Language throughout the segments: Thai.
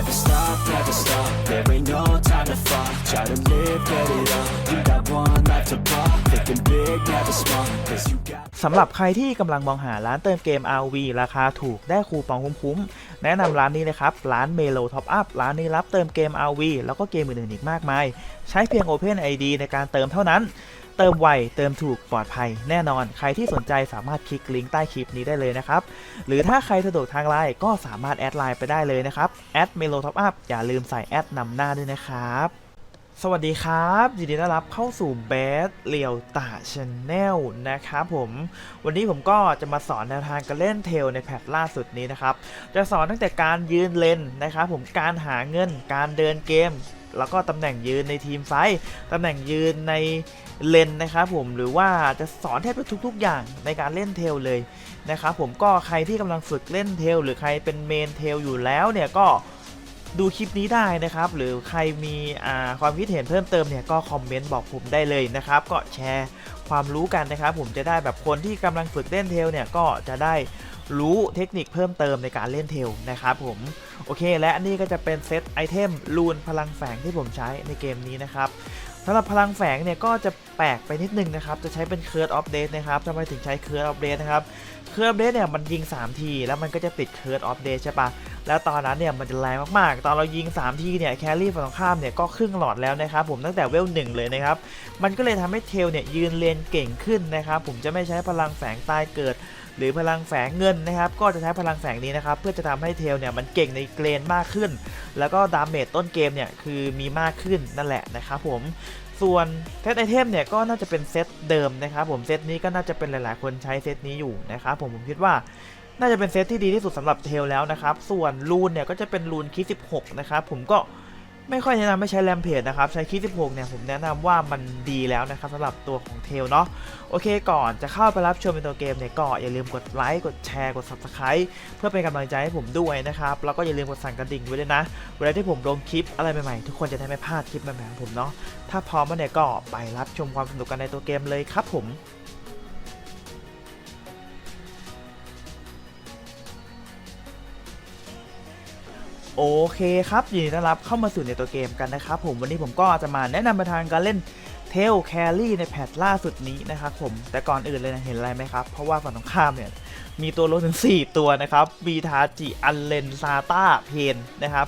Never stop, never stop. There ain't no time to fall. Try to live, get it up. You got one life to pop. Thinking big, never small. Cause you got. สำหรับใครที่กำลังมองหาร้านเติมเกม RV ราคาถูกได้คูปองคุ้มๆ แนะนำร้านนี้เลยครับ ร้าน Melo Top Up ร้านนี้รับเติมเกม RV แล้วก็เกมอื่นๆอีกมากมาย ใช้เพียง Open ID ในการเติมเท่านั้น เติมไว เติมถูกปลอดภัยแน่นอน ใครที่สนใจสามารถคลิกลิงก์ใต้คลิปนี้ได้เลยนะครับ หรือถ้าใครสะดวกทางไลน์ก็สามารถแอดไลน์ไปได้เลยนะครับแอด Melo Top Up อย่าลืมใส่แอดนำหน้าด้วยนะครับสวัสดีครับยินดีต้อนรับเข้าสู่เบสเลียวตาชแนลนะครับผมวันนี้ผมก็จะมาสอนแนวทางการเล่นเทลในแพทล่าสุดนี้นะครับ จะสอนตั้งแต่การยืนเลนนะครับผมการหาเงิน การเดินเกม แล้วก็ตำแหน่งยืนในทีมไฟตำแหน่งยืนในเลนนะครับผมหรือว่าจะสอนแทบจะทุก ๆ อย่างในการเล่นเทลเลยนะครับผมก็ใครที่กำลังฝึกเล่นเทลหรือใครเป็นเมนเทลอยู่แล้วเนี่ยก็ดูคลิปนี้ได้นะครับ หรือใครมีความคิดเห็นเพิ่มเติมเนี่ยก็คอมเมนต์บอกผมได้เลยนะครับ ก็แชร์ความรู้กันนะครับ ผมจะได้แบบคนที่กำลังฝึกเล่นเทลเนี่ยก็จะได้ รู้เทคนิคเพิ่มเติมในการเล่นเทลนะครับผม โอเค และนนี้ก็จะเป็นเซตไอเทมลูนพลังแฝงที่ผมใช้ในเกมนี้นะครับสำหรับพลังแฝงเนี่ยก็จะแปลกไปนิดนึงนะครับ จะใช้เป็นเคิร์ดออฟเดตนะครับทำไมถึงใช้เคิร์ดออฟเดตนะครับเคิร์ดออฟเดตเนี่ยมันยิง 3 ที แล้วมันก็จะติดเคิร์ดออฟเดตใช่ปะแล้วตอนนั้นเนี่ยมันจะแรงมากๆ ตอนเรายิง 3 ทีเนี่ยแครี่ฝั่งตรงข้ามเนี่ยก็ครึ่งหลอดแล้วนะครับผมตั้งแต่เวลหนึ่งเลยนะครับ มันก็เลยทำให้เทลเนี่ยยืนเลนเก่งขึ้นนะครับผมจะไม่ใช้พลังแฝงตายเกิด หรือพลังแฝงเงินนะครับก็จะใช้พลังแฝงนี้นะครับเพื่อจะทำให้เทลเนี่ยมันเก่งในเกรนมากขึ้น แล้วก็ดาเมจต้นเกมเนี่ยคือมีมากขึ้นนั่นแหละนะครับผมส่วนเซตไอเทมเนี่ยก็น่าจะเป็นเซตเดิมนะครับผมเซตนี้ก็น่าจะเป็นหลาย ๆ คนใช้เซตนี้อยู่นะครับผมผมคิดว่าน่าจะเป็นเซตที่ดีที่สุดสำหรับเทลแล้วนะครับ ส่วนรูนเนี่ยก็จะเป็นรูนคี16 นะครับ ผมก็ ไม่ค่อยแนะนำไม่ใช้แรมเพจนะครับ ใช้คี16เนี่ยผมแนะนำว่ามันดีแล้วนะครับสำหรับตัวของเทลเนาะโอเคก่อนจะเข้าไปรับชมในตัวเกมเนี่ยก็อย่าลืมกดไลค์กดแชร์กด Subscribe เพื่อเป็นกำลังใจให้ผมด้วยนะครับ แล้วก็อย่าลืมกดสั่นกระดิ่งไว้ด้วยนะ เวลาที่ผมลงคลิปอะไรใหม่ๆ ทุกคนจะได้ไม่พลาดคลิปใหม่ๆของผมเนาะถ้าพร้อมแล้วเนี่ยก็ไปรับชมความสนุกกันในตัวเกมเลยครับผม โอเคครับยินดีต้อนรับเข้ามาสู่ในตัวเกมกันนะครับผมวันนี้ผมก็จะมาแนะนำไปทางการเล่นเทลแครี่ในแพทล่าสุดนี้นะครับผมแต่ก่อนอื่นเลยนะเห็นอะไรไหมครับ เพราะว่าฝั่งตรงข้ามเนี่ยมีตัวลดถึง 4 ตัวนะครับบีทาจิอันเลนซาตาเพนนะครับ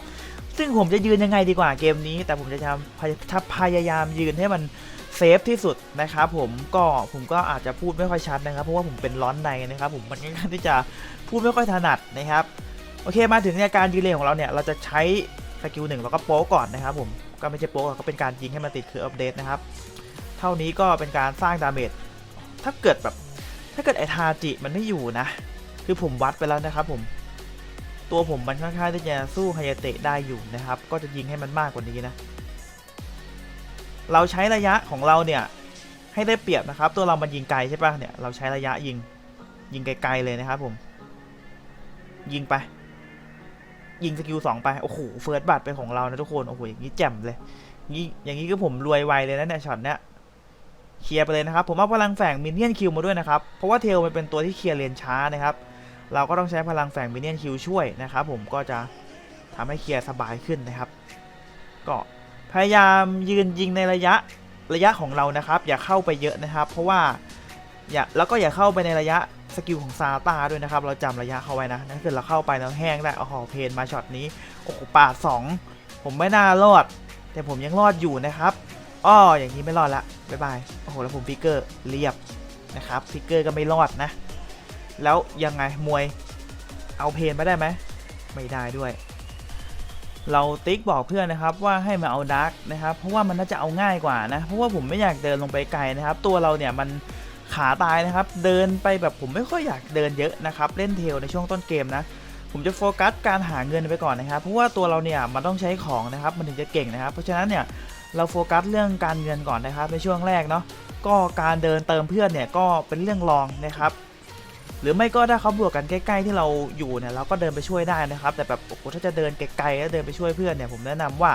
ซึ่งผมจะยืนยังไงดีกว่าเกมนี้ แต่ผมจะทำพยถ้าพยายามยืนให้มันเซฟที่สุดนะครับผมก็ผมก็อาจจะพูดไม่ค่อยชัดนะครับ เพราะว่าผมเป็นร้อนในนะครับ ผมมันค่อนข้างที่จะพูดไม่ค่อยถนัดนะครับ โอเคมาถึงในการยืนเลนของเราเนี่ยเราจะใช้สกิลหนึ่งแล้วก็โป๊ก่อนนะครับผมก็ไม่ใช่โป๊ก็เป็นการยิงให้มันติดคืออัปเดตนะครับ เท่านี้ก็เป็นการสร้างดาเมจถ้าเกิดแบบถ้าเกิดไอทาจิมันไม่อยู่นะ คือผมวัดไปแล้วนะครับผมตัวผมมันค่อนข้างที่จะสู้ไฮเตะได้อยู่นะครับ ก็จะยิงให้มันมากกว่านี้นะ เราใช้ระยะของเราเนี่ยให้ได้เปรียบนะครับ ตัวเรามันยิงไกลใช่ปะเนี่ยเราใช้ระยะยิงยิงไกลๆเลยนะครับผม ยิงไป ยิงสกิลสองไป โอ้โห เฟิร์สบัตเป็นของเรานะทุกคน โอ้โห อย่างนี้แจ่มเลยนี่อย่างนี้ก็ผมรวยไวเลยนะเนี่ยช็อตเนี้ยเคลียร์ไปเลยนะครับ ผมเอาพลังแฝงมินเนี่ยนคิวมาด้วยนะครับ เพราะว่าเทลมันเป็นตัวที่เคลียร์เลนช้านะครับ เราก็ต้องใช้พลังแฝงมินเนี่ยนคิวช่วยนะครับผมก็จะทำให้เคลียร์สบายขึ้นนะครับ ก็พยายามยืนยิงในระยะระยะของเรานะครับ อย่าเข้าไปเยอะนะครับ เพราะว่า อย่าแล้วก็อย่าเข้าไปในระยะสกิลของซาตาด้วยนะครับ เราจำระยะเข้าไว้นะถ้าเกิดเราเข้าไปแล้วแห้งได้เอาหอเพนมาช็อตนี้โอ้โหปาดสองผมไม่น่ารอด แต่ผมยังรอดอยู่นะครับอ้ออย่างนี้ไม่รอดละบ๊ายบายโอ้โหแล้วผมฟิกเกอร์เรียบนะครับฟิกเกอร์ก็ไม่รอดนะ แล้วยังไงมวยเอาเพนมาได้ไหมไม่ได้ด้วย เราติ๊กบอกเพื่อนนะครับว่าให้มาเอาดาร์กนะครับเพราะว่ามันน่าจะเอาง่ายกว่านะเพราะว่าผมไม่อยากเดินลงไปไกลนะครับ ตัวเราเนี่ยมัน ขาตายนะครับ เดินไปแบบผมไม่ค่อยอยากเดินเยอะนะครับ เล่นเทลในช่วงต้นเกมนะ ผมจะโฟกัสการหาเงินไปก่อนนะครับ เพราะว่าตัวเราเนี่ยมันต้องใช้ของนะครับ มันถึงจะเก่งนะครับ เพราะฉะนั้นเนี่ยเราโฟกัสเรื่องการเงินก่อนนะครับในช่วงแรกเนาะ ก็การเดินเติมเพื่อนเนี่ยก็เป็นเรื่องรองนะครับหรือไม่ก็ถ้าเขาบวกกันใกล้ๆที่เราอยู่เนี่ยเราก็เดินไปช่วยได้นะครับ แต่แบบโอ้โหถ้าจะเดินไกลๆแล้วเดินไปช่วยเพื่อนเนี่ยผมแนะนำว่า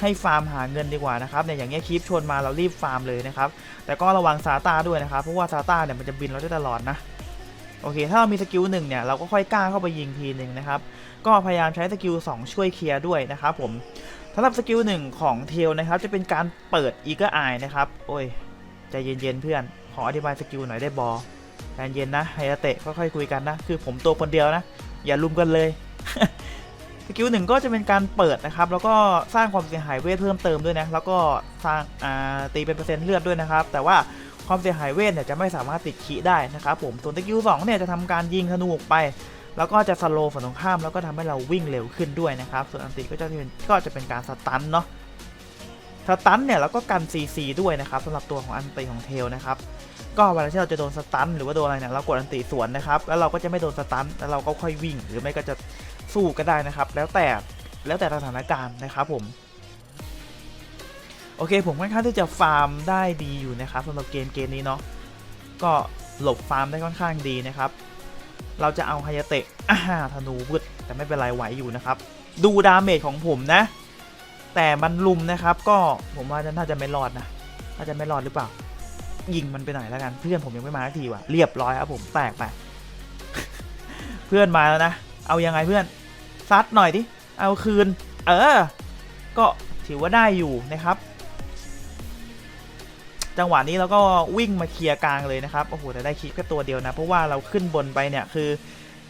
ให้ฟาร์มหาเงินดีกว่านะครับเนี่ยอย่างเงี้ยคลิปชวนมาเรารีบฟาร์มเลยนะครับแต่ก็ระวังซาตาด้วยนะครับเพราะว่าซาตาเนี่ยมันจะบินเราได้ตลอดนะโอเค ถ้าเรามีสกิลหนึ่งเนี่ยเราก็ค่อยกล้าเข้าไปยิงทีหนึ่งนะครับ ก็พยายามใช้สกิล2ช่วยเคลียร์ด้วยนะครับผมสำหรับสกิลหนึ่งของเทลนะครับ จะเป็นการเปิดอีกอร์ไอนะครับ โอ้ยใจเย็นๆเพื่อน ขออธิบายสกิลหน่อยได้บอใจเย็นนะไฮเตะค่อยๆคุยกันนะ คือผมตัวคนเดียวนะ อย่าลุมกันเลย สกิลหนึ่งก็จะเป็นการเปิดนะครับ แล้วก็สร้างความเสียหายเวทเพิ่มเติมด้วยนะ แล้วก็สร้างาตีเป็นเปอร์เซ็นต์เลือดด้วยนะครับ แต่ว่าความเสียหายเวทเนี่ยจะไม่สามารถติดขีได้นะครับผม ส่วนสกิลสองเนี่ยจะทำการยิงธนูออกไป แล้วก็จะสโลว์ฝั่งตรงข้าม แล้วก็ทำให้เราวิ่งเร็วขึ้นด้วยนะครับ ส่วนอันติก็จะเป็นก็จะเป็นการสตันเนาะ สตันเนี่ยแล้วก็กัน CC ด้วยนะครับสำหรับตัวของอันติของเทลนะครับก็เวลาที่เราจะโดนสตันหรือว่าโดนอะไรเนี่ยเรากดอันติสวนนะครับ แล้วเราก็จะไม่โดนสตันแล้วเราก็ค่อยวิ่ง หรือไม่ก็จะ สู้ก็ได้นะครับ แล้วแต่แล้วแต่สถานการณ์นะครับผม โอเคผมค่อนข้างที่จะฟาร์มได้ดีอยู่นะครับสำหรับเกมเกมนี้เนาะก็หลบฟาร์มได้ค่อนข้างดีนะครับ เราจะเอาไฮยาเตะอ่าธนูพืดแต่ไม่เป็นไรไหวอยู่นะครับ ดูดาเมจของผมนะ แต่มันลุมนะครับ ก็ผมว่าน่าจะไม่รอดนะน่าจะไม่รอดหรือเปล่า ยิงมันไปไหนแล้วกัน เพื่อนผมยังไม่มาสักทีว่ะ เรียบร้อยครับผมแตกไป เพื่อนมาแล้วนะ เอายังไงเพื่อน ซัดหน่อยดิ เอาคืน เออ ก็ถือว่าได้อยู่นะครับ จังหวะนี้เราก็วิ่งมาเคลียร์กลางเลยนะครับ โอ้โห แต่ได้คลิปแค่ตัวเดียวนะ เพราะว่าเราขึ้นบนไปเนี่ยคือ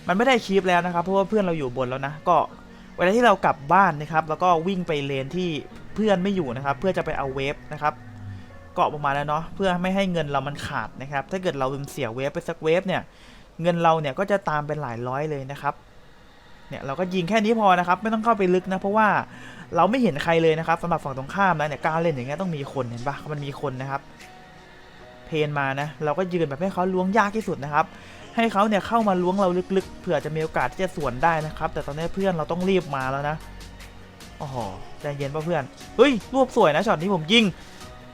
มันไม่ได้คลิปแล้วนะครับ เพราะว่าเพื่อนเราอยู่บนแล้วนะ ก็เวลาที่เรากลับบ้านนะครับ แล้วก็วิ่งไปเลนที่เพื่อนไม่อยู่นะครับ เพื่อจะไปเอาเวฟนะครับเกาะประมาณแล้วเนาะเพื่อไม่ให้เงินเรามันขาดนะครับ ถ้าเกิดเราเสียเวฟไปสักเวฟเนี่ย เงินเราเนี่ยก็จะตามเป็นหลายร้อยเลยนะครับ เนี่ยเราก็ยิงแค่นี้พอนะครับไม่ต้องเข้าไปลึกนะเพราะว่าเราไม่เห็นใครเลยนะครับสำหรับฝั่งตรงข้ามนะเนี่ยการเล่นอย่างเงี้ยต้องมีคนเห็นปะมันมีคนนะครับ เพนมานะเราก็ยืนแบบให้เขาล้วงยากที่สุดนะครับ ให้เขาเนี่ยเข้ามาล้วงเราลึกๆ เผื่อจะมีโอกาสที่จะสวนได้นะครับ แต่ตอนนี้เพื่อนเราต้องรีบมาแล้วนะโอ้โหใจเย็นป่ะเพื่อนเฮ้ยรวบสวยนะช็อตนี้ผมยิง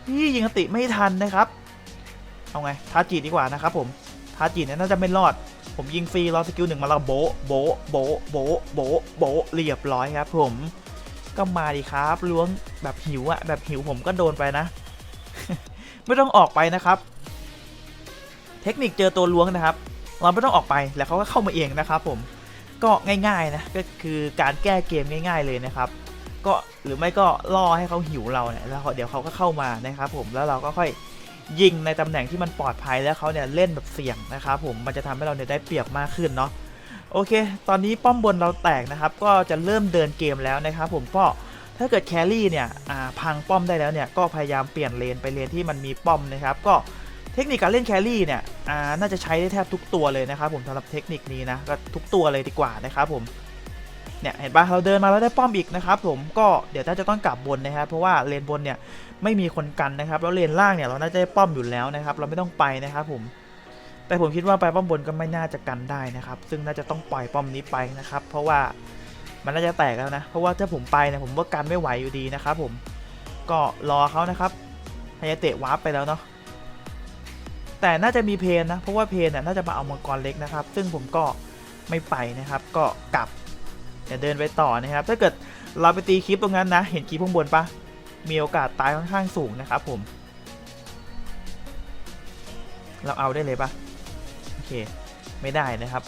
พี่ยิงอติไม่ทันนะครับเอาไงทาจิดีกว่านะครับผมทาจิเนี่ยน่าจะไม่รอด ผมยิงฟรีรอสกิลหนึ่งมาแล้วโบโบโบโบโบโบเรียบร้อยครับผม ก็มาดีครับล้วงแบบหิวอะแบบหิวผมก็โดนไปนะ ไม่ต้องออกไปนะครับ เทคนิคเจอตัวล้วงนะครับ เราไม่ต้องออกไปแล้วเขาก็เข้ามาเองนะครับผมก็ง่ายๆนะก็คือการแก้เกมง่าย ๆเลยนะครับ ก็หรือไม่ก็ล่อให้เขาหิวเราเนี่ยแล้วเดี๋ยวเขาก็เข้ามานะครับ ผมแล้วเราก็ค่อย ยิงในตำแหน่งที่มันปลอดภัยแล้วเขาเนี่ยเล่นแบบเสี่ยงนะครับผมมันจะทำให้เราเนี่ยได้เปรียบมากขึ้นเนาะโอเค ตอนนี้ป้อมบนเราแตกนะครับ ก็จะเริ่มเดินเกมแล้วนะครับผมก็ถ้าเกิดแครี่เนี่ยพังป้อมได้แล้วเนี่ยก็พยายามเปลี่ยนเลนไปเลนที่มันมีป้อมนะครับ ก็เทคนิคการเล่นแครี่เนี่ยน่าจะใช้ได้แทบทุกตัวเลยนะครับผมสำหรับเทคนิคนี้นะก็ทุกตัวเลยดีกว่านะครับผม เนี่ยเห็นปะเราเดินมาแล้วได้ป้อมอีกนะครับผมก็เดี๋ยวน่าจะต้องกลับบนนะครับเพราะว่าเลนบนเนี่ยไม่มีคนกันนะครับแล้วเลนล่างเนี่ยเราน่าจะได้ป้อมอยู่แล้วนะครับ เราไม่ต้องไปนะครับผมแต่ผมคิดว่าไปป้อมบนก็ไม่น่าจะกันได้นะครับ ซึ่งน่าจะต้องปล่อยป้อมนี้ไปนะครับ เพราะว่ามันน่าจะแตกแล้วนะ เพราะว่าถ้าผมไปเนี่ยผมว่ากันไม่ไหวอยู่ดีนะครับผมก็รอเขานะครับฮายาเตะวาร์ปไปแล้วเนาะแต่น่าจะมีเพนนะเพราะว่าเพนน่ะน่าจะมาเอามังกรเล็กนะครับ ซึ่งผมก็ไม่ไปนะครับ ก็กลับ เดี๋ยวเดินไปต่อนะครับ ถ้าเกิดเราไปตีคลิปตรงนั้นนะ เห็นคลิปข้างบนปะมีโอกาสตายค่อนข้างสูงนะครับผม เราเอาได้เลยปะโอเค ไม่ได้นะครับ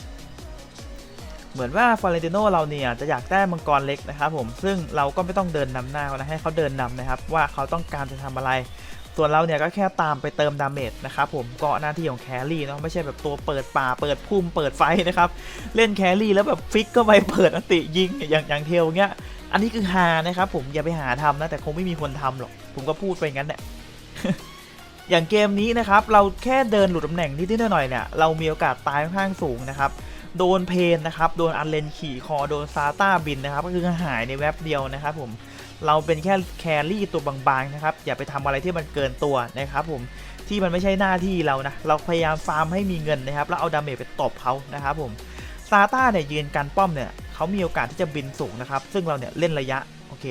เหมือนว่าฟอเรนติโนเราเนี่ยจะอยากได้มังกรเล็กนะครับผม ซึ่งเราก็ไม่ต้องเดินนำหน้าเขานะให้เขาเดินนำนะครับ ว่าเขาต้องการจะทำอะไร ส่วนเราเนี่ยก็แค่ตามไปเติมดาเมจนะครับผมก็หน้าที่ของแครี่เนาะไม่ใช่แบบตัวเปิดป่าเปิดพุ่มเปิดไฟนะครับ เล่นแครี่แล้วแบบฟิกก็ไปเปิดอันติยิงอย่างอย่างเทลเงี้ยอันนี้คือฮานะครับผมอย่าไปหาทำนะแต่คงไม่มีคนทำหรอก ผมก็พูดไปงั้นแหละอย่างเกมนี้นะครับเราแค่เดินหลุดตำแหน่งนิดๆหน่อยๆเนี่ยเรามีโอกาสตายค่อนข้างสูงนะครับโดนเพนนะครับโดนอันเลนขี่คอโดนซาต้าบินนะครับก็คือหายในแว็บเดียวนะครับผม เราเป็นแค่แครี่ตัวบางๆนะครับอย่าไปทำอะไรที่มันเกินตัวนะครับผมที่มันไม่ใช่หน้าที่เรานะเราพยายามฟาร์มให้มีเงินนะครับแล้วเอาดาเมจไปตบเขานะครับผมซาต้าเนี่ยยืนกันป้อมเนี่ยเขามีโอกาสที่จะบินสูงนะครับ ซึ่งเราเนี่ยเล่นระยะโอเค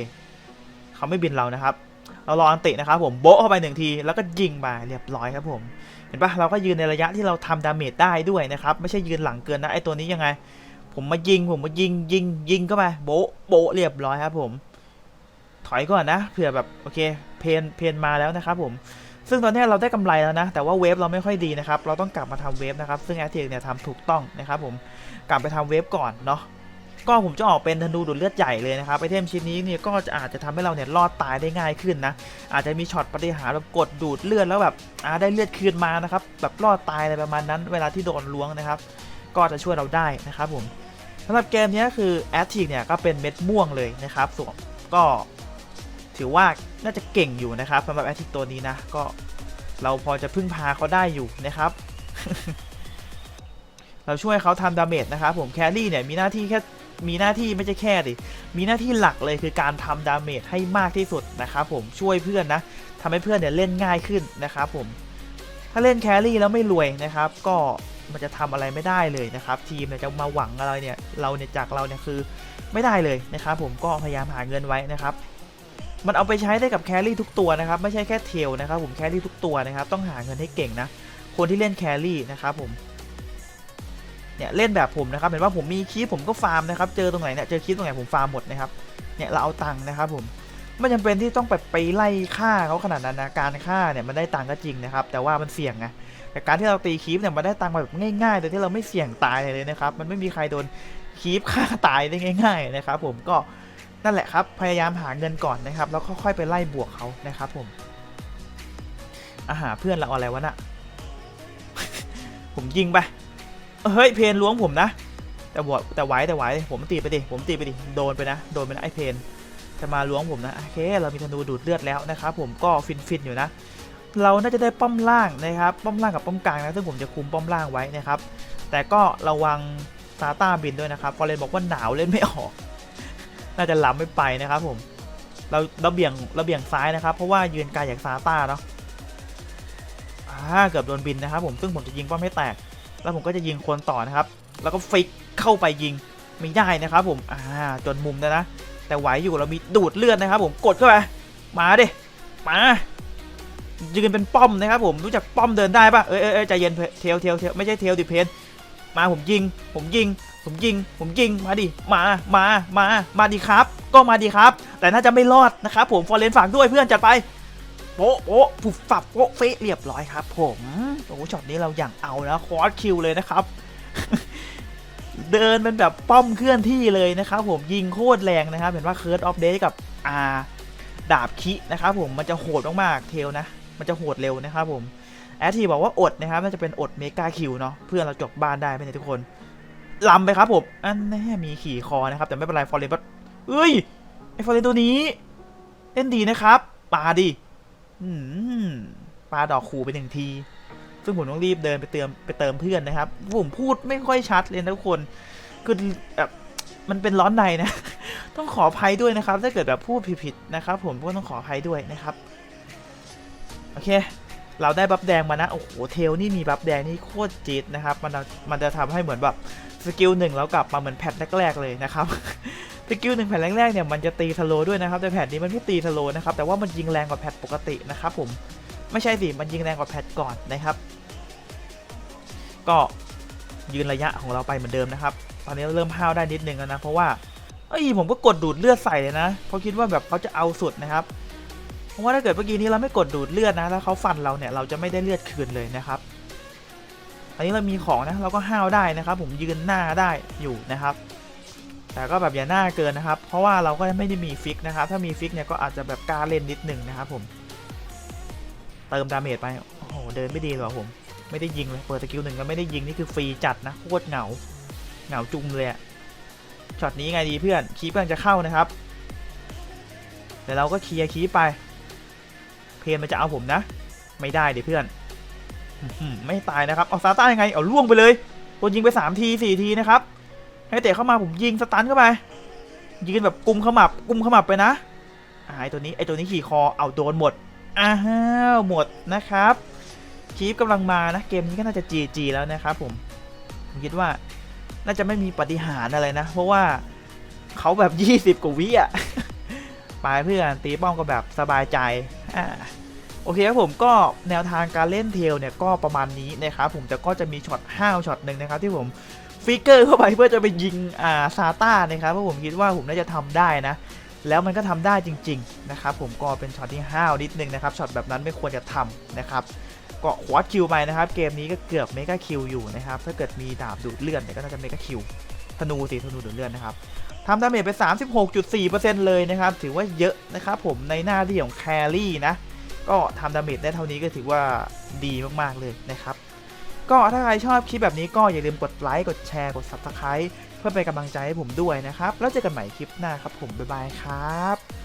เขาไม่บินเรานะครับ เรารออันตินะครับผมโบ๊ะเข้าไปหนึ่งทีแล้วก็ยิงไปเรียบร้อยครับผมเห็นปะเราก็ยืนในระยะที่เราทำดาเมจได้ด้วยนะครับไม่ใช่ยืนหลังเกินนะไอตัวนี้ยังไง ผมมายิงผมมายิงยิงยิงเข้าไปโบ๊ะโบ๊ะเรียบร้อยครับผม ถอยก่อนนะเผื่อแบบโอเคเพนเพนมาแล้วนะครับผมซึ่งตอนนี้เราได้กำไรแล้วนะ แต่ว่าเวฟเราไม่ค่อยดีนะครับ เราต้องกลับมาทำเวฟนะครับ ซึ่งแอตเทกเนี่ยทำถูกต้องนะครับผมกลับไปทำเวฟก่อนเนาะก็ผมจะออกเป็นธนูดูดเลือดใหญ่เลยนะครับไอเทมชิ้นนี้เนี่ยก็จะอาจจะทำให้เราเนี่ยรอดตายได้ง่ายขึ้นนะอาจจะมีช็อตปฏิหาร์แบบกดดูดเลือดแล้วแบบอาได้เลือดคืนมานะครับแบบรอดตายอะไรประมาณนั้น เวลาที่โดนล้วงนะครับ ก็จะช่วยเราได้นะครับผมสำหรับเกมนี้คือแอตทิกเนี่ยก็เป็นเม็ดม่วงเลยนะครับส่วนก็ ถือว่าน่าจะเก่งอยู่นะครับสำหรับแอตทิตัวนี้นะ ก็เราพอจะพึ่งพาเขาได้อยู่นะครับ เราช่วยเขาทำดาเมจนะครับผมแครี่เนี่ยมีหน้าที่แค่มีหน้าที่ไม่ใช่แค่ดิ มีหน้าที่หลักเลยคือการทำดาเมจให้มากที่สุดนะครับผมช่วยเพื่อนนะทำให้เพื่อนเนี่ยเล่นง่ายขึ้นนะครับผม ถ้าเล่นแครี่แล้วไม่รวยนะครับ ก็มันจะทำอะไรไม่ได้เลยนะครับ ทีมเนี่ยจะมาหวังอะไรเนี่ยเราเนี่ยจากเราเนี่ยคือไม่ได้เลยนะครับผมก็พยายามหาเงินไว้นะครับ มันเอาไปใช้ได้กับแครี่ทุกตัวนะครับ ไม่ใช่แค่เทลนะครับผมแครี่ทุกตัวนะครับ ต้องหาเงินให้เก่งนะ คนที่เล่นแครี่นะครับผมเนี่ยเล่นแบบผมนะครับเห็นว่าผมมีคีปผมก็ฟาร์มนะครับ เจอตรงไหนเนี่ยเจอคีปตรงไหนผมฟาร์มหมดนะครับเนี่ยเราเอาตังค์นะครับผมไม่จำเป็นที่ต้องไปไปไล่ฆ่าเขาขนาดนั้นนะการฆ่าเนี่ยมันได้ตังค์ก็จริงนะครับ แต่ว่ามันเสี่ยงไงแต่การที่เราตีคีปเนี่ยมันได้ตังค์มาแบบง่ายๆโดยที่เราไม่เสี่ยงตายเลยนะครับ มันไม่มีใครโดนคีปฆ่าตายได้ง่าย ๆนะครับ ผมก็ นั่นแหละครับ พยายามหาเงินก่อนนะครับ แล้วค่อยๆไปไล่บวกเขานะครับผมอาหาเพื่อนเราอะไรวะน่ะ ผมยิงไป เฮ้ย เพนล้วงผมนะ แต่บวแต่ไหวแต่ไหวผมตีไปดิ ผมตีไปดิ โดนไปนะ โดนไปนะไอเพน จะมาล้วงผมนะ โอเค เรามีธนูดูดเลือดแล้วนะครับผม ก็ฟินฟินๆอยู่นะ เราน่าจะได้ป้อมล่างนะครับ ป้อมล่างกับป้อมกลางนะ ซึ่งผมจะคุมป้อมล่างไว้นะครับ แต่ก็ระวังซาต้าบินด้วยนะครับ ฟอเรนบอกว่าหนาวเล่นไม่ออก น่าจะล้ำไม่ไปนะครับผมเราเราเบี่ยงเราเบี่ยงซ้ายนะครับ เพราะว่ายืนไกลจากซาต้าเนาะอ่าเกือบโดนบินนะครับ ผมซึ่งผมจะยิงป้อมให้แตก แล้วผมก็จะยิงคนต่อนะครับ แล้วก็ฟิกเข้าไปยิงไม่ได้นะครับ ผมอ่าจนมุมนะนะ แต่ไหวอยู่เรามีดูดเลือดนะครับ ผมกดเข้าไปมาดิมายืนเป็นป้อมนะครับ ผมรู้จักป้อมเดินได้ปะเอ้ยเอ้ยเอ้ยใจเย็นเทลเทลเทลไม่ใช่เทลดิเพนมาผมยิง ผมยิง ผมยิง ผมยิง มาดิ มา มา มา มาดิครับ ก็มาดิครับ แต่น่าจะไม่รอดนะครับผม ฟอร์เรนฝากด้วยเพื่อนจัดไปโป๊ะโป๊ะผูฝับโป๊ะเฟะเรียบร้อยครับ ผม โอ้โหช็อตนี้เราอย่างเอานะคอร์สคิวเลยนะครับ เดินเป็นแบบป้อมเคลื่อนที่เลยนะครับผม ยิงโคตรแรงนะครับ เห็นว่าเคิร์ดออฟเดย์กับอาดาบคินะครับผม มันจะโหดมากๆ เทลนะ มันจะโหดเร็วนะครับผม แอทีบอกว่าอดนะครับ น่าจะเป็นอดเมกาคิวเนาะ เพื่อนเราจบบ้านได้ไหมเนี่ยทุกคน ลำไปครับผมอันนี้มีขี่คอนะครับ แต่ไม่เป็นไรฟอร์เรนก็เอ้ยไอฟอร์เรนตัวนี้เล่นดีนะครับมาดิอืมปาดอกขู่ไปหนึ่งที ซึ่งผมต้องรีบเดินไปเติมไปเติมเพื่อนนะครับ ผมพูดไม่ค่อยชัดเลยนะทุกคน คือแบบมันเป็นร้อนในนะ ต้องขออภัยด้วยนะครับ ถ้าเกิดแบบพูดผิดๆนะครับ ผมก็ต้องขออภัยด้วยนะครับ โอเค เราได้บัฟแดงมานะ โอ้โห เทลนี่มีบัฟแดงนี่โคตรจี๊ดนะครับ มันจะมันจะทำให้เหมือนแบบสกิลหนึ่งแล้วกลับมาเหมือนแพทแรกๆเลยนะครับ สกิลหนึ่งแผ่นแรกๆเนี่ยมันจะตีสโลด้วยนะครับ แต่แผ่นนี้มันไม่ตีสโลนะครับ แต่ว่ามันยิงแรงกว่าแผ่นปกตินะครับผม ไม่ใช่สิ มันยิงแรงกว่าแผ่นก่อนนะครับ ก็ยืนระยะของเราไปเหมือนเดิมนะครับ ตอนนี้เริ่มห้าวได้นิดนึงแล้วนะ เพราะว่า เอ้ยผมก็กดดูดเลือดใส่เลยนะ เพราะคิดว่าแบบเขาจะเอาสุดนะครับ ราะว่าถ้าเกิดเมื่อกี้นี้เราไม่กดดูดเลือดนะแล้วเขาฟันเราเนี่ยเราจะไม่ได้เลือดคืนเลยนะครับอันนี้เรามีของนะเราก็ห้าวได้นะครับ ผมยืนหน้าได้อยู่นะครับ แต่ก็แบบอย่าหน้าเกินนะครับ เพราะว่าเราก็ไม่ได้มีฟิกนะครับ ถ้ามีฟิกเนี่ยก็อาจจะแบบกล้าเล่นนิดหนึ่งนะครับ ผม เติมดาเมจไปโอ้โหเดินไม่ดีเลยผม ไม่ได้ยิงเลยเปิดสกิลหนึ่งก็ไม่ได้ยิงนี่คือฟรีจัดนะโคตรเหงาเหงาจุงเลยอะช็อตนี้ไงดีเพื่อนคีปกำลังจะเข้านะครับแต่เราก็เคลียร์คีปไป เพนมันจะเอาผมนะ ไม่ได้ดิเพื่อนไม่ตายนะครับ เอาซาต้ายังไง เอาล่วงไปเลยโดนยิงไป3ที4ทีนะครับ ให้เตะเข้ามาผมยิงสตันเข้าไป ยืนแบบกุมขมับกุมขมับไปนะอ่าไอตัวนี้ไอตัวนี้ขี่คอเอาโดนหมด อ้าวหมดนะครับคีฟกำลังมานะ เกมนี้ก็น่าจะ GG แล้วนะครับผม ผมคิดว่าน่าจะไม่มีปฏิหารอะไรนะ เพราะว่าเขาแบบ 20 กว่าวิอะ ไปเพื่อนตีป้อมก็แบบสบายใจ อ่าโอเคครับผมก็แนวทางการเล่นเทลเนี่ยก็ประมาณนี้นะครับผมแต่ก็จะมีช็อตห้าวช็อตหนึ่งนะครับที่ผมฟิกเกอร์เข้าไปเพื่อจะไปยิงอ่าซาต้านะครับเพราะผมคิดว่าผมน่าจะทำได้นะ แล้วมันก็ทำได้จริง ๆ นะครับผมก็เป็นช็อตที่ห้าวนิดนึงนะครับช็อตแบบนั้นไม่ควรจะทำนะครับก็ควอดคิวไปนะครับ เกมนี้ก็เกือบเมกาคิวอยู่นะครับถ้าเกิดมีดาบดูดเลือดเนี่ยก็น่าจะเมกาคิว ธนูสีธนูดูดเลือดนะครับทำดาเมจไป 36.4%เลยนะครับ ถือว่าเยอะนะครับผมในหน้าที่ของแครี่นะ ก็ทำดาเมจได้เท่านี้ก็ถือว่าดีมากๆเลยนะครับ ก็ถ้าใครชอบคลิปแบบนี้ก็อย่าลืมกดไลค์ กดแชร์ กด Subscribe เพื่อเป็นกำลังใจให้ผมด้วยนะครับ แล้วเจอกันใหม่คลิปหน้าครับผม บ๊ายบายครับ